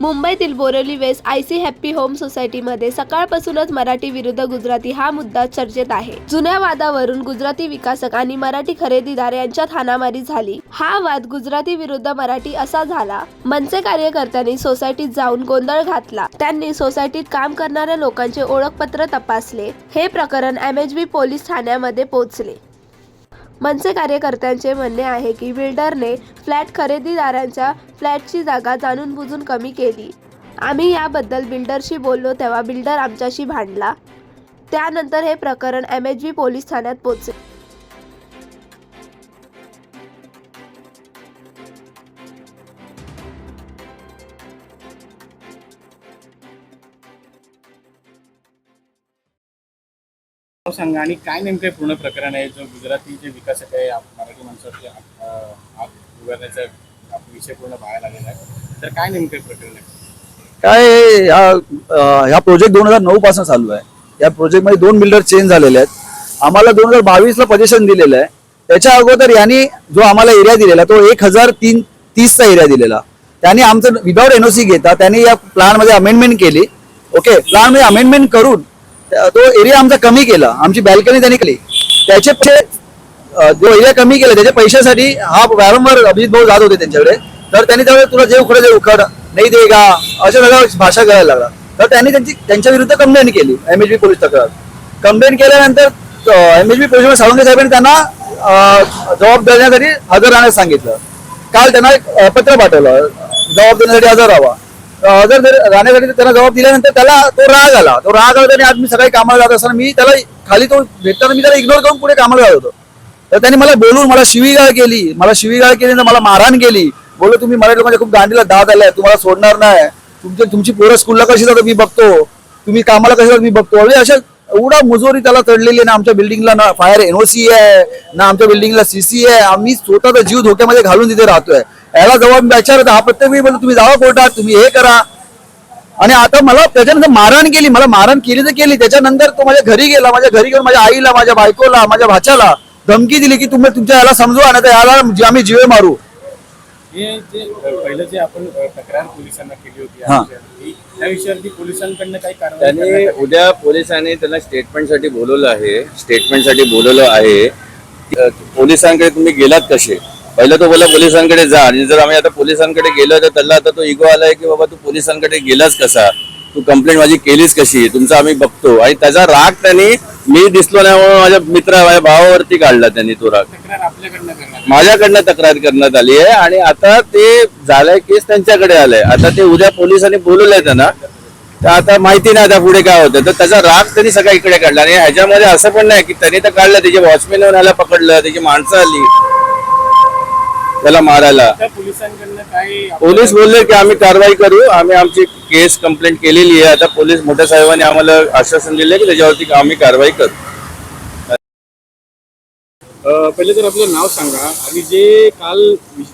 मुंबईतील Borivali west I C happy home सोसायटीमध्ये सकाळपासूनच मराठी विरुद्ध गुजराती हा मुद्दा चर्चेत आहे. जुन्या वादावरून गुजराती विकासक आणि मराठी खरेदीदार यांच्यात हाणामारी झाली. हा वाद गुजराती विरुद्ध मराठी असा झाला. मनसे कार्यकर्त्यांनी सोसायटीत जाऊन गोंधळ घातला. त्यांनी सोसायटीत काम करणाऱ्या लोकांचे ओळखपत्र तपासले. हे प्रकरण एम एच बी पोलीस ठाण्यामध्ये पोहोचले मनसे कार्यकर्त्यांचे म्हणणे आहे की बिल्डरने फ्लॅट खरेदीदारांच्या फ्लॅटची जागा जाणून बुजून कमी केली. आम्ही याबद्दल बिल्डरशी बोललो तेव्हा बिल्डर आमच्याशी भांडला. त्यानंतर हे प्रकरण एम एच बी पोलीस ठाण्यात पोचले. सांगा आणि काय नेमकं पूर्ण प्रकरण आहे? जो गुजराती जे विकासक आहे मराठी माणसाचे उभारण्याचा विषय पूर्ण बाहेर आलेला आहे. तर काय नेमकं प्रकरण आहे? काय या हा प्रोजेक्ट दोन हजार नऊ पासून चालू आहे. या प्रोजेक्टमध्ये दोन बिल्डर चेंज झालेले आहेत. आम्हाला दोन हजार बावीसला पजेशन दिलेलं आहे. त्याच्या अगोदर यांनी जो आम्हाला एरिया दिलेला तो एक हजार तीन तीसचा एरिया दिलेला. त्यांनी आमचं विदाउट एनओसी घेता त्यांनी या प्लॅनमध्ये अमेंडमेंट केली. ओके प्लॅनमध्ये अमेंडमेंट करून तो एरिया आमचा कमी केला आमची बॅल्कनी त्यांनी केली त्याचे पैसे, जो एरिया कमी केला त्याच्या पैशासाठी हा वारंवार अभिजित भाऊ जात होते त्यांच्याकडे. तर त्यांनी त्यावेळेस तुला जे उखड जे उखड नाही दे का अशा सगळ्या भाषा करायला लागला. तर त्यांनी त्यांची त्यांच्या विरुद्ध कंप्लेंट केली एम एच बी पोलीस तक्रार. कंप्लेंट केल्यानंतर M H B police Salunke साहेबांनी त्यांना जबाब देण्यासाठी हजर राहण्यास सांगितलं. काल त्यांना एक पत्र पाठवलं. जबाब देण्यासाठी हजर राहावा. जर- राहण्यासाठी त्यांना जबाब दिल्यानंतर त्याला तो राग आला. तो राग आला आणि आज मी सकाळी कामाला जात असताना मी त्याला खाली तो भेटताना मी त्याला इग्नोर करून पुढे कामाला जात होतो. तर त्यांनी मला बोलून मला शिवीगाळ केली. मला शिवीगाळ केली तर मला मारहाण केली. बोललो तुम्ही मराठी लोकांच्या खूप गांडीला दाद आलाय. तुम्हाला सोडणार नाही. तुमचे तुमची पोरं स्कूलला कशी जातात मी बघतो. तुम्ही कामाला कशी जातात मी बघतो. म्हणजे अशा एवढा मुजोरी त्याला चढलेली आहे ना आमच्या बिल्डिंगला ना. फायर एनओसी आहे ना आमच्या बिल्डिंगला सीसी आहे. आम्ही स्वतःचा जीव धोक्यामध्ये घालून तिथे राहतोय. याला जबाब विचारत हा प्रत्येक वेळी बोलतो तुम्ही जावा कोर्टात तुम्ही हे करा. आणि आता मला त्याच्यानंतर मारहाण केली मला मारहाण केली तर केली. त्याच्यानंतर तो माझ्या घरी गेला माझ्या घरी गेला माझ्या आईला माझ्या बायकोला माझ्या भाच्याला धमकी दिली की तुम्ही तुमच्या याला समजवा नाही तर याला आम्ही जीवे मारू. हे जे पहिलं जे आपण तक्रार पोलिसांना केली होती हा. त्या विषयावरती पोलिसांकडनं काही कारवाई त्यांनी? उद्या पोलिसांनी त्यांना स्टेटमेंटसाठी बोलवलं आहे. स्टेटमेंटसाठी बोलवलं आहे. पोलिसांकडे तुम्ही गेलात कसे? पहिलं तो बोला पोलिसांकडे जा. आणि जर आम्ही आता पोलिसांकडे गेलो तर त्याला आता तो इगो आलाय की बाबा तू पोलिसांकडे गेलास कसा? तू कंप्लेंट माझी केलीस कशी? तुमचं आम्ही बघतो. आणि त्याचा राग त्यांनी मी दिसलो नाही म्हणून माझ्या मित्रा माझ्या भावावरती काढला त्यांनी तो राग. आली. माझ्याकडनं तक्रार करण्यात आली आहे. आणि आता ते झालंय केस त्यांच्याकडे आलंय. आता ते उद्या पोलिसांनी बोलवलंय त्यांना. तर आता माहिती नाही आता पुढे काय होतं. तर त्याचा राग त्यांनी सगळा इकडे काढला. आणि ह्याच्यामध्ये असं पण नाही की त्यांनी तर काढलं. त्याचे वॉचमॅन येऊन ह्याला पकडलं. त्याची माणसं आली. त्याला मारायला. पोलीस बोलले की आम्ही कारवाई करू आम्ही आमची केस कंप्लेंट केलेली आहे. आता पोलीस मोठ्या साहेबांनी आम्हाला आश्वासन दिले की त्याच्यावरती आम्ही कारवाई करू. पहिले तर आपलं नाव सांगा. आणि जे काल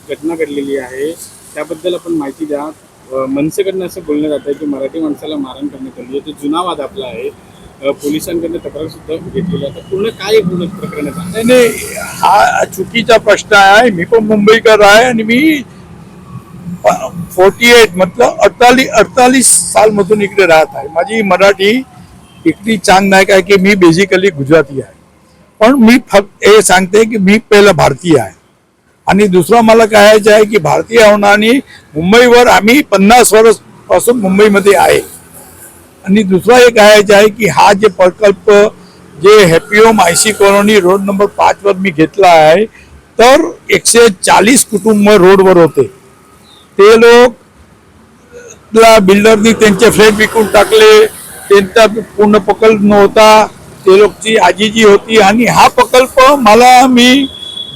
घटना घडलेली आहे त्याबद्दल आपण माहिती द्या. मनसेकडनं असं बोलण्यात जातं की मराठी माणसाला मारण करण्यात आली आहे. तो जुना वाद आपला आहे. पोलिसांकडनं तक्रार सुद्धा घेतलेली आहे. पूर्ण काय पूर्ण प्रकरण नाही हा चुकीचा प्रश्न आहे. मी पण मुंबईकर आहे आणि मी फोर्टी एट मतलब अडतालीस अडतालीस साल मधून इकडे राहत आहे. माझी मराठी इतकी चांग नाही काय की मी बेसिकली गुजराती आहे. पण मी फक्त हे सांगते की मी पहिलं भारतीय आहे. आणि दुसरं मला कळायचं आहे की भारतीय होणार मुंबईवर आम्ही पन्नास वर्षपासून मुंबईमध्ये आहे. आणि दुसरा एक आहे आहे की हा जे प्रकल्प जे happy home I C colony road number पाचवर मी घेतला आहे तर एकशे चाळीस कुटुंब रोडवर होते. ते लोक ला बिल्डरनी त्यांचे फ्लॅट विकून टाकले त्यांचा पूर्ण प्रकल्प नव्हता ते लोकची आजी जी होती आणि हा प्रकल्प मला मी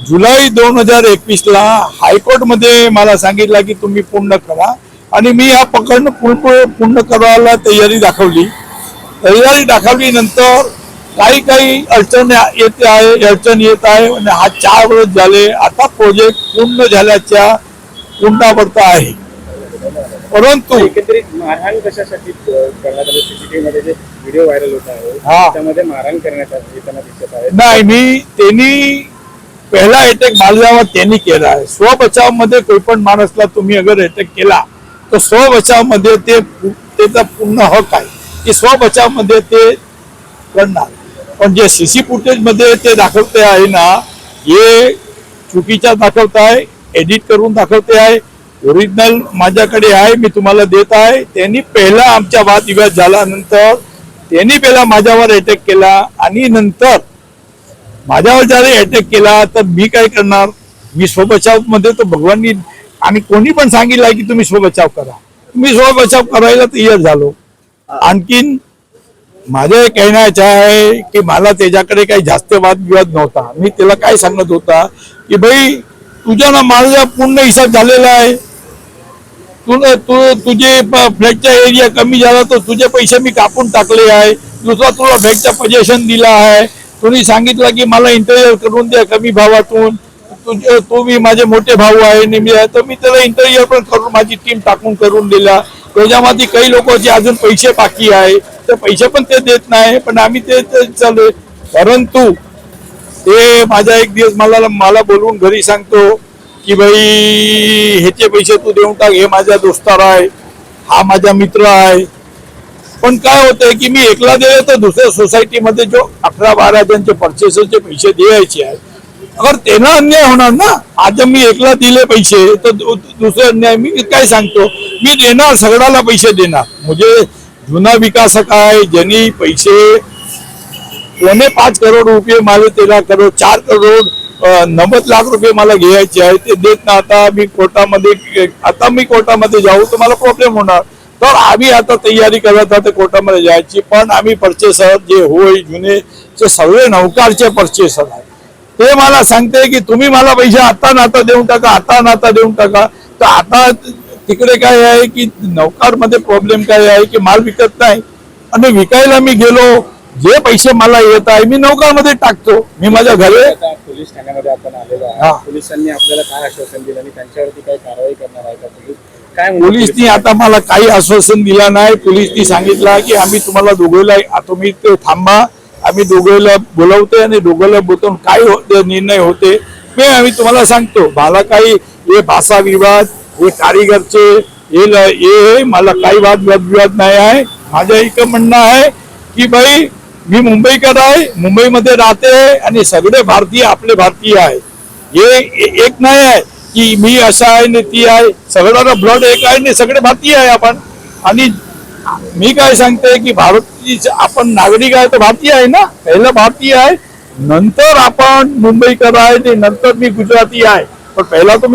जुलै दोन हजार एकवीसला हायकोर्टमध्ये मला सांगितला की तुम्ही पूर्ण करा. आणि मी हा प्रकरण पूर्ण पूर्ण करायला तयारी दाखवली. तयारी दाखवली नंतर काही काही अडचण येते आहे अडचण येत आहे आणि हा चार वर्ष झाले आता प्रोजेक्ट पूर्ण झाल्याच्या उंटावरता आहे. परंतु एकत्रित मारहाण कशासाठी करण्यात आली? जे व्हिडिओ व्हायरल होत आहे. त्यामध्ये मारहाण करण्यात आली- येताना दिसत आहे. नाही मी त्यांनी पहिला अटॅक माझ्यावर त्यांनी केला आहे. स्वबचावमध्ये કોઈ पण माणसला तुम्ही अगर अटॅक केला तर स्वबचावमध्ये ते त्याचा पूर्ण हक आहे. की स्वबचावमध्ये ते करणार. पण जे सी सी फुटेजमध्ये ते दाखवते आहे ना हे चुकीच्या दाखवत आहे एडिट करून दाखवते आहे. ओरिजिनल माझ्याकडे आहे मी तुम्हाला देत आहे. त्यांनी पहिला आमच्या वादविवाद झाल्यानंतर त्यांनी पहिला माझ्यावर अटॅक केला आणि नंतर माझ्यावर ज्याने अटॅक केला तर मी काय करणार? मी स्वबचावमध्ये तर भगवाननी आणि कोणी पण सांगितलं आहे की तुम्ही स्वबचाव करा. मी स्वबचाव करायला तयार झालो. आणखीन माझ्या एक कहण्याचं आहे की मला त्याच्याकडे काही जास्त वादविवाद नव्हता. मी त्याला काय सांगत होता की भाई तुझ्या ना माझा पूर्ण हिसाब झालेला आहे. तू तू तुझे प- फ्लॅटचा एरिया कमी झाला तर तुझे पैसे मी कापून टाकले आहे. दुसरा तुला फ्लॅटचा पजेशन दिला आहे. तुम्ही सांगितलं की मला इंटरियर करून द्या कमी भावातून. तुझे तू मी माझे मोठे भाऊ आहे नेहमी आहे तर मी त्याला इंटरव्ह्यू पण करून माझी टीम टाकून करून दिला त्याच्यामध्ये काही लोकांचे अजून पैसे बाकी आहे ते पैसे पण ते देत नाही पण आम्ही ते चालू आहे. परंतु ते माझा एक दिवस मला मला बोलवून घरी सांगतो की भाई ह्याचे पैसे तू देऊन टाक हे माझा दोस्तार आहे हा माझा मित्र आहे पण काय होतंय की मी एकला दिले तर दुसऱ्या सोसायटीमध्ये जो अकरा बारा ज्यांचे परचेसरचे पैसे द्यायचे आहेत अगर त्यांना अन्याय होणार ना आज मी एकला दिले पैसे तर दु- दुसरे अन्याय मी काय सांगतो? मी देणार सगळ्याला पैसे देणार. म्हणजे जुना विकासक आहे ज्यांनी पैसे कोणे पाच करोड रुपये मला तेरा करोड चार करोड नव्वद लाख रुपये मला घ्यायचे आहे ते देत ना आता मी कोर्टामध्ये आता मी कोर्टामध्ये जाऊ तर मला प्रॉब्लेम होणार. तर आम्ही आता तयारी करत आहोत कोर्टामध्ये जायची. पण आम्ही परचेसर जे होय जुने ते सगळे नौकारचे परचेसर आहे ते मला सांगते की तुम्ही मला पैसे आता नाता देऊन टाका आता नाता देऊन टाका. तर आता तिकडे काय आहे की नौकारमध्ये प्रॉब्लेम काय आहे की माल विकत नाही. आणि विकायला मी गेलो जे पैसे मला येत आहे मी नौकारमध्ये टाकतो. मी माझ्या घरी पोलीस ठाण्यामध्ये आपण आलेलो हा. आहे पोलिसांनी आपल्याला काय आश्वासन दिलं आणि त्यांच्यावरती काय कारवाई करणार आहे का पोलीस? काय पोलिसनी आता मला काही आश्वासन दिला नाही. पोलिसनी सांगितलं की आम्ही तुम्हाला दोघेला तुम्ही ते थांबा. आम्ही दोघेला बोलवते आणि दोघेला बोलवून काय हो- निर्णय होते. ते आम्ही तुम्हाला सांगतो मला काही हे भाषा विवाद हे कारीगरचे हे हे मला काही वाद वाद विवाद नाही आहे. माझं एक म्हणणं आहे की भाई मी मुंबईकर आहे मुंबईमध्ये राहते आणि सगळे भारतीय आपले भारतीय आहे. हे एक नाही आहे की मी असा आहे आणि ती आहे. सगळ्यांना ब्लड एक आहे आणि सगळे भारतीय आहे आपण. आणि मी काय सांगते की भारती आपण नागरिक आहे तर भारतीय आहे ना? पहिलं भारतीय आहे नंतर आपण मुंबईकर आहे ते नंतर मी गुजराती आहे. पण पहिला तुम्ही